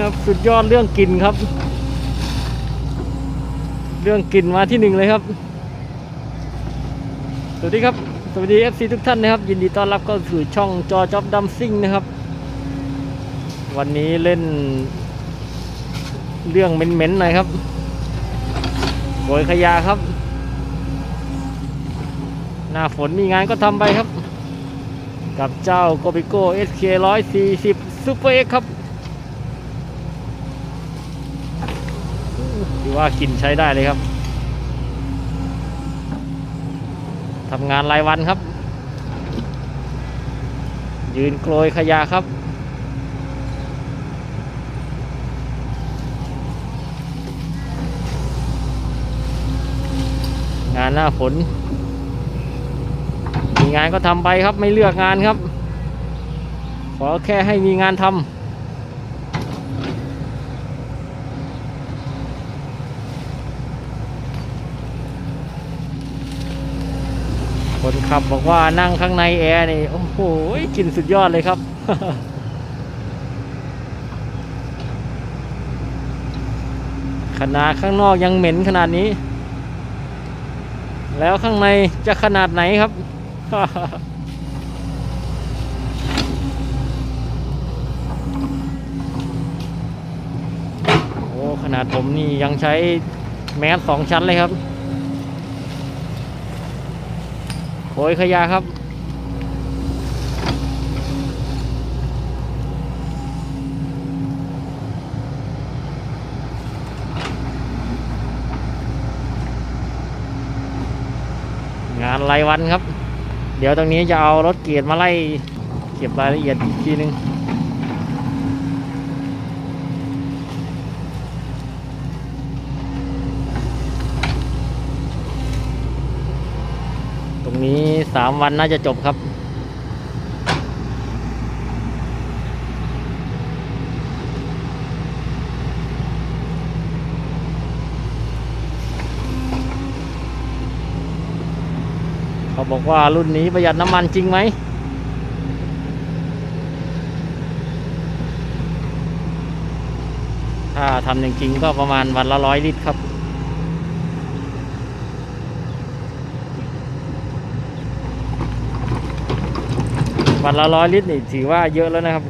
ครับสุดยอดเรื่องกลิ่นครับ เรื่องกลิ่นมาที่หนึ่งเลยครับ สวัสดีครับ สวัสดี FC ทุกท่านนะครับ ยินดีต้อนรับเข้าสู่ช่องจอจ็อบดัมซิ่งนะครับ วันนี้เล่น เรื่องเหม็นๆหน่อยครับโกยขยะครับ หน้าฝนมีงานก็ทำไปครับ กับเจ้าโกบิโก้ SK 140 Super X ครับถือ ว่ากินใช้ได้เลยครับทำงานรายวันครับ ยืนโกยขยะครับ งานหน้าฝนมีงานก็ทำไปครับไม่เลือกงานครับ ขอแค่ให้มีงานทำ คนขับบอกว่านั่งข้างในแอร์นี่ โอ้โหกลินสุดยอดเลยครับ ขนาดข้างนอกยังเหม็นขนาดนี้ แล้วข้างในจะขนาดไหนครับโอ้ขนาดผมนี่ยังใช้แมสสองชั้นเลยครับ โอยขยะครับ งานรายวันครับ เดี๋ยวตรงนี้จะเอารถเกียร์มาไล่ เก็บรายละเอียดอีกทีนึง ตรงนี้สามวันน่าจะจบครับ เขาบอกว่ารุ่นนี้ประหยัดน้ำมันจริงไหมถ้าทำจริงๆก็ประมาณวันละร้อยลิตรครับ วันละร้อยลิตรนี่ถือว่าเยอะแล้วนะครับ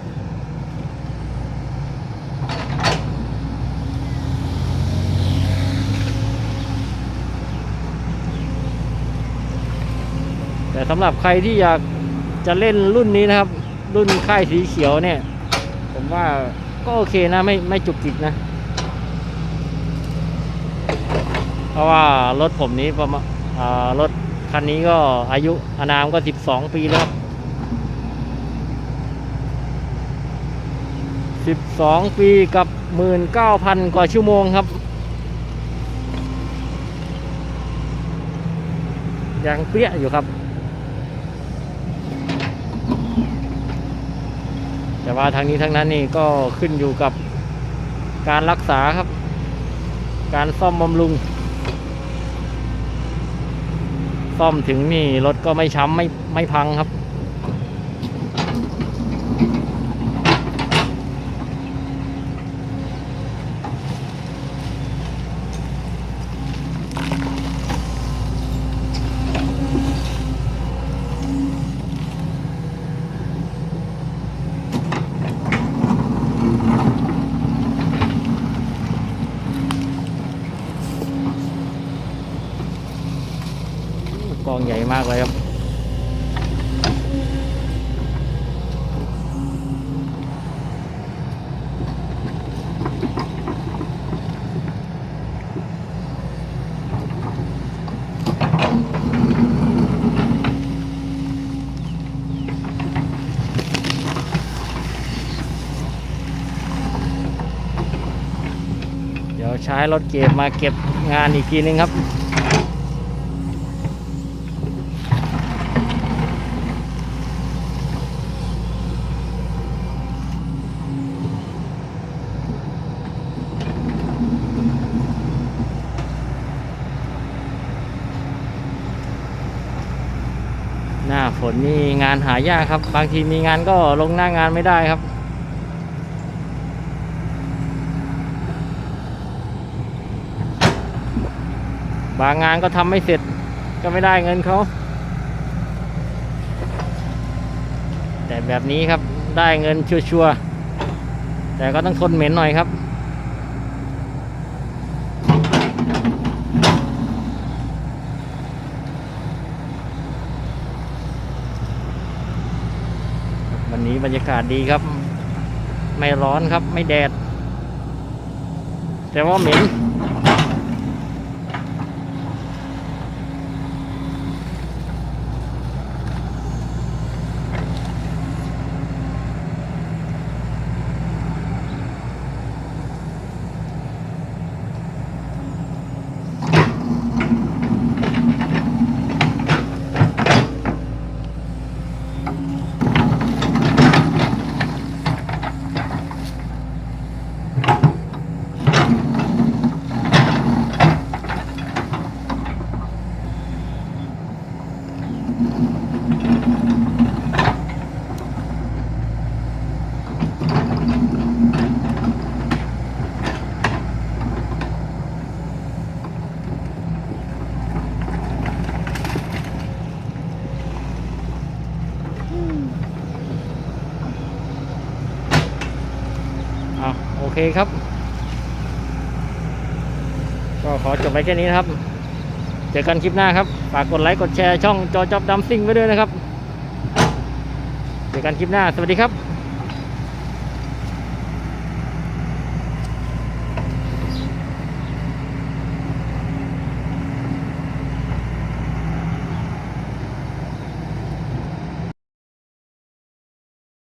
แต่สำหรับใครที่อยากจะเล่นรุ่นนี้นะครับ รุ่นค่ายสีเขียวเนี่ย ผมว่าก็โอเคนะไม่ไม่จุกจิกนะ เพราะว่ารถผมนี้ประมาณรถคันนี้ก็อายุอานามก็ 12 ปีแล้วครับ 12 ปีกับ 19,000 กว่าชั่วโมงครับยังเปี้ยอยู่ครับ แต่ว่าทางนี้ทั้งนั้นนี่ก็ขึ้นอยู่กับการรักษาครับ การซ่อมบำรุง ซ่อมถึงนี่รถก็ไม่ช้ำไม่ไม่พังครับ กองใหญ่มากเลยครับ เดี๋ยวใช้รถเก็บมาเก็บงานอีกทีนึงครับ นนี่งานหายากครับ บางทีมีงานก็ลงหน้างานไม่ได้ครับ บางงานก็ทำไม่เสร็จก็ไม่ได้เงินเขา แต่แบบนี้ครับได้เงินชัวร์แต่ก็ต้องทนเหม็นหน่อยครับ วันนี้บรรยากาศดีครับ ไม่ร้อนครับไม่แดด แต่ว่าเหม็น เอาโอเคครับ ก็ขอจบไว้แค่นี้นะครับ เจอกันคลิปหน้าครับ ฝากกดไลค์กดแชร์ช่องจอจอบดัมซิ่งไว้ด้วยนะครับ เจอกันคลิปหน้า สวัสดีครับ